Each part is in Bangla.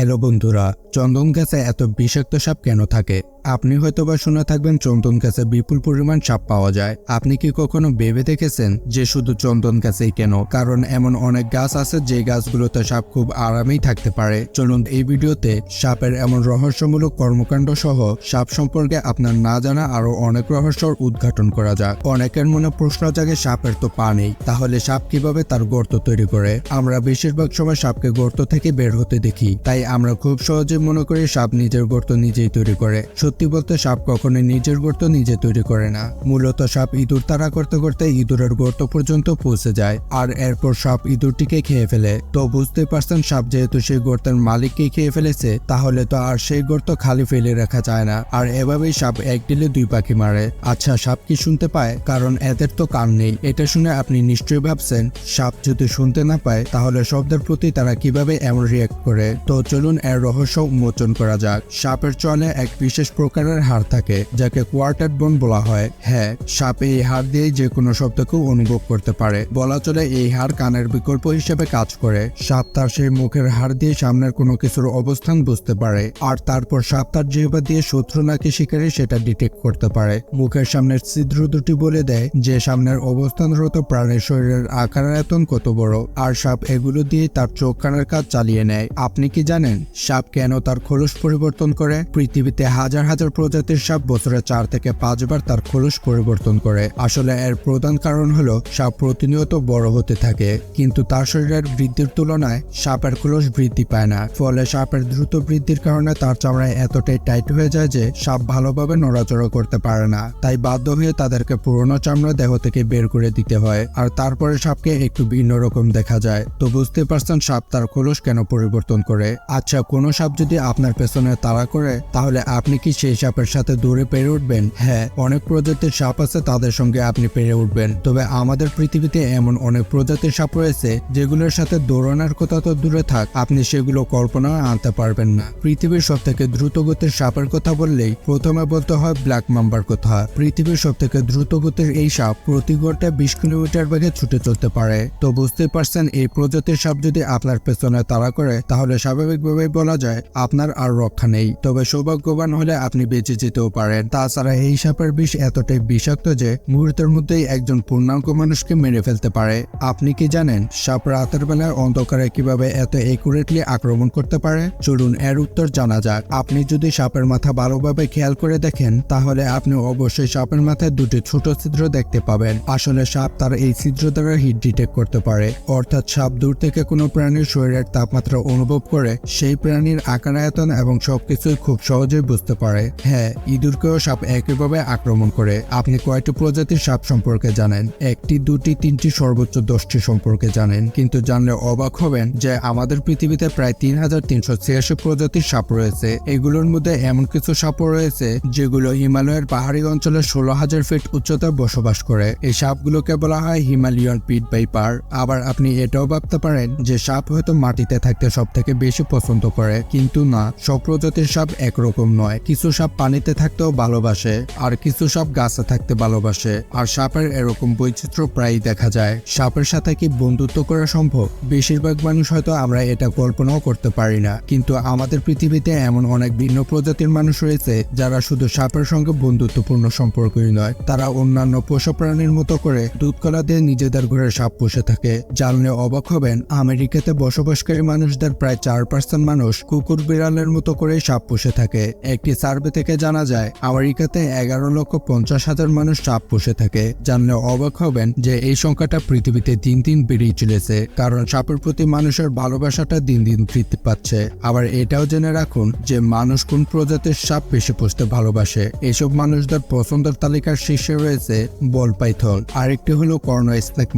হ্যালো বন্ধুরা চন্দন গাছে এত বিষাক্ত সাপ কেন থাকে? আপনি হয়তোবা শুনে থাকবেন চন্দন গাছে বিপুল পরিমাণ সাপ পাওয়া যায়। আপনি কি কখনো ভেবে দেখেছেন যে শুধু চন্দন গাছেই কেন? কারণ এমন অনেক গাছ আছে যে গাছগুলোতে সাপ খুব আরামেই থাকতে পারে। চলুন এই ভিডিওতে সাপের এমন রহস্যমূলক কর্মকাণ্ড সহ সাপ সম্পর্কে আপনার না জানা আরও অনেক রহস্যর উদ্ঘাটন করা যাক। অনেকের মনে প্রশ্ন জাগে সাপের তো পা নেই। তাহলে সাপ কীভাবে তার গর্ত তৈরি করে? আমরা বেশিরভাগ সময় সাপকে গর্ত থেকে বের হতে দেখি। তাই আমরা খুব সহজে মনে করি সাপ নিজের গর্ত নিজেই তৈরি করে। সত্যি বলতে সাপ কখনোই নিজের গর্ত নিজে তৈরি করে না। মূলত সাপ ইঁদুর তাড়া করতে করতে ইঁদুরের গর্ত পর্যন্ত পৌঁছে যায়, আর এরপর সাপ ইঁদুরটিকে খেয়ে ফেলে। তো বুঝতে পারছেন, সাপ যেহেতু সেই গর্তের মালিককে খেয়ে ফেলেছে, তাহলে তো আর সেই গর্ত খালি ফেলে রাখা যায় না। আর এভাবেই সাপ এক দিলে দুই পাখি মারে। আচ্ছা সাপ কি শুনতে পায়? কারণ এদের তো কান নেই। এটা শুনে আপনি নিশ্চয়ই ভাবছেন, সাপ যদি শুনতে না পায়, তাহলে শব্দের প্রতি তারা কীভাবে এমন রিয়াক্ট করে? তো চলুন এর রহস্য উন্মোচন করা যাক। সাপের চলে এক বিশেষ প্রকারের হাড় থাকে, যাকে কোয়ার্টার বোন বলা হয়। হ্যাঁ সাপ এই হাড় দিয়ে যে কোনো শব্দকে অনুভব করতে পারে। বলা চলে এই হাড় কানের বিকল্প হিসেবে কাজ করে। সাপ তার সেই মুখের হাড় দিয়ে সামনের কোনো কিছুর অবস্থান বুঝতে পারে, আর তারপর সাপ তার জিহ্বা দিয়ে শত্রু নাকি শিকারী সেটা ডিটেক্ট করতে পারে। মুখের সামনের ছিদ্র দুটি বলে দেয়, যে সামনের অবস্থানরত প্রাণীর শরীরের আকার আয়তন কত বড়, আর সাপ এগুলো দিয়ে তার চোখ কানের কাজ চালিয়ে নেয়। আপনি কি জানেন, সাপ কেন তার খোলস পরিবর্তন করে? পৃথিবীতে হাজার হাজার প্রজাতির সাপ বছরে চার থেকে পাঁচবার তার খোলস পরিবর্তন করে। আসলে এর প্রধান কারণ হলো, সাপ প্রতিনিয়ত বড় হতে থাকে, কিন্তু তার শরীরের বৃদ্ধির তুলনায় সাপের খোলস বৃদ্ধি পায় না। ফলে সাপের দ্রুত বৃদ্ধির কারণে তার চামড়ায় এতটাই টাইট হয়ে যায় যে সাপ ভালোভাবে নড়াচড়া করতে পারে না। তাই বাধ্য হয়ে তাদেরকে পুরনো চামড়া দেহ থেকে বের করে দিতে হয়, আর তারপরে সাপকে একটু ভিন্ন রকম দেখা যায়। তো বুঝতে পারছেন সাপ তার খোলস কেন পরিবর্তন করে? আচ্ছা কোনো সাপ যদি আপনার পেছনে তাড়া করে, তাহলে আপনি কি সেই সাপের সাথে দূরে পেরে উঠবেন? হ্যাঁ অনেক প্রজাতির সাপ আছে, তাদের সঙ্গে আপনি পেরে উঠবেন। তবে আমাদের পৃথিবীতে এমন অনেক প্রজাতির সাপ রয়েছে, যেগুলোর সাথে দৌড়ানোর কথা তো দূরে থাক, আপনি সেগুলো কল্পনা আনতে পারবেন না। পৃথিবীর সব থেকে দ্রুত গতির সাপের কথা বললেই প্রথমে বলতে হয় ব্ল্যাক মাম্বার কথা। পৃথিবীর সব থেকে দ্রুত গতির এই সাপ প্রতি ঘন্টায় বিশ কিলোমিটার বেগে ছুটে চলতে পারে। তো বুঝতে পারছেন, এই প্রজাতির সাপ যদি আপনার পেছনে তাড়া করে, তাহলে স্বাভাবিকভাবে বলা যায়, আপনার আর রক্ষা নেই। তবে সৌভাগ্যবান হলে আপনি বেঁচে যেতেও পারেন। তাছাড়া এই সাপের বিষ এতটাই বিষাক্ত যে মুহূর্তের মধ্যেই একজন পূর্ণাঙ্গ মানুষকে মেরে ফেলতে পারে। আপনি কি জানেন, সাপ রাতের বেলায় অন্ধকারে কীভাবে এত একুরেটলি আক্রমণ করতে পারে? চলুন এর উত্তর জানা যাক। আপনি যদি সাপের মাথা ভালোভাবে খেয়াল করে দেখেন, তাহলে আপনি অবশ্যই সাপের মাথায় দুটি ছোট ছিদ্র দেখতে পাবেন। আসলে সাপ তার এই ছিদ্র দ্বারা হিট ডিটেক্ট করতে পারে। অর্থাৎ সাপ দূর থেকে কোনো প্রাণীর শরীরের তাপমাত্রা অনুভব করে, সেই প্রাণীর আকার আয়তন এবং সবকিছুই খুব সহজেই বুঝতে পারে। হ্যাঁ ইঁদুরকেও সাপ একইভাবে আক্রমণ করে। আপনি কয়টি প্রজাতির সাপ সম্পর্কে জানেন? একটি, দুটি, তিনটি, সর্বোচ্চ দশটি সম্পর্কে জানেন। কিন্তু জানলে অবাক হবেন যে আমাদের পৃথিবীতে প্রায় তিন হাজার তিনশো ছিয়াশি প্রজাতির সাপ রয়েছে। এগুলোর মধ্যে এমন কিছু সাপও রয়েছে যেগুলো হিমালয়ের পাহাড়ি অঞ্চলে ষোলো হাজার ফিট উচ্চতায় বসবাস করে। এই সাপগুলোকে বলা হয় হিমালয়ান পিট বাইপার আবার আপনি এটাও ভাবতে পারেন যে সাপ হয়তো মাটিতে থাকতে সব থেকে বেশি পছন্দ করে। কিন্তু না, সব প্রজাতির সাপ একরকম নয়। কিছু সাপ পানিতে থাকতেও ভালোবাসে, আর কিছু সাপ গাছে থাকতে ভালোবাসে। আর সাপের এরকম বৈচিত্র্য প্রায়ই দেখা যায়। সাপের সাথে কি বন্ধুত্ব করা সম্ভব? বেশিরভাগ মানুষ হয়তো আমরা এটা কল্পনাও করতে পারি না। কিন্তু আমাদের পৃথিবীতে এমন অনেক ভিন্ন প্রজাতির মানুষ রয়েছে, যারা শুধু সাপের সঙ্গে বন্ধুত্বপূর্ণ সম্পর্কই নয়। তারা অন্যান্য পশু প্রাণীর মতো করে দুধকলা দিয়ে নিজেদের ঘরে সাপ পুষে থাকে। জানলে অবাক হবেন, আমেরিকাতে বসবাসকারী মানুষদের প্রায় চার পার্সেন্ট মানুষ কুকুর বিড়ালের মতো করে সাপ পুষে থাকে। একটি সার্ভে থেকে জানা যায়, আমেরিকাতে এগারো লক্ষ পঞ্চাশ হাজার মানুষ সাপ পুষে থাকে। জানলে অবাক হবেন যে এই সংখ্যাটা পৃথিবীতে দিন দিন বেড়েই চলেছে, কারণ সাপের প্রতি মানুষের ভালোবাসাটা দিন দিন বৃদ্ধি পাচ্ছে। আবার এটাও জেনে রাখুন যে মানুষ কোন প্রজাতির সাপ বেশি পুষতে ভালোবাসে। এসব মানুষদের পছন্দের তালিকার শীর্ষে রয়েছে বল পাইথন, আরেকটি হলো কর্ণ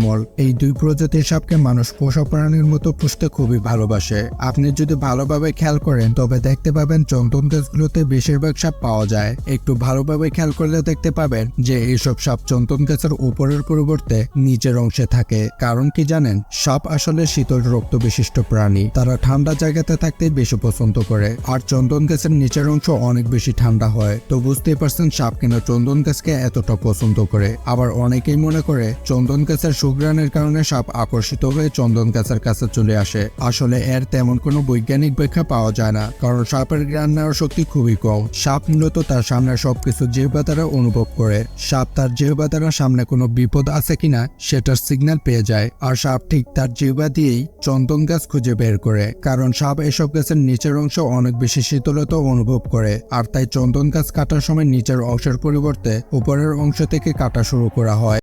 মল। এই দুই প্রজাতির সাপকে মানুষ পোষা প্রাণীর মতো পুষতে খুবই ভালোবাসে। আপনি যদি ভালোভাবে খেয়াল করেন, তবে দেখতে পাবেন চন্দন দেশগুলোতে বেশিরভাগ বেশিরভাগ সাপ পাওয়া যায়। একটু ভালোভাবে খেয়াল করলে দেখতে পাবেন যে এইসব সাপ চন্দন গাছের উপরের পরিবর্তে নিচের অংশে থাকে। কারণ কি জানেন, সাপ আসলে শীতল রক্ত বিশিষ্ট প্রাণী। তারা ঠান্ডা জায়গাতে থাকতে বেশি পছন্দ করে। আর চন্দন গাছের নিচের অংশ অনেক বেশি ঠান্ডা হয়। তো বুঝতেই পারছেন, সাপ কেন চন্দন গাছকে এতটা পছন্দ করে। আবার অনেকেই মনে করে, চন্দন গাছের সুগ্রানের কারণে সাপ আকর্ষিত হয়ে চন্দন গাছের কাছে চলে আসে। আসলে এর তেমন কোনো বৈজ্ঞানিক ব্যাখ্যা পাওয়া যায় না। কারণ সাপের জ্ঞান নেওয়ার শক্তি খুবই কম। সাপ মূলত তার সামনে সবকিছু জেহবা দ্বারা অনুভব করে। সাপ তার জেহবা দ্বারা সামনে কোনো বিপদ আছে কিনা সেটার সিগন্যাল পেয়ে যায়। আর সাপ ঠিক তার জেহবা দিয়েই চন্দন গাছ খুঁজে বের করে। কারণ সাপ এসব গাছের নিচের অংশ অনেক বেশি শীতলতা অনুভব করে। আর তাই চন্দন গাছ কাটার সময় নিচের অংশের পরিবর্তে উপরের অংশ থেকে কাটা শুরু করা হয়।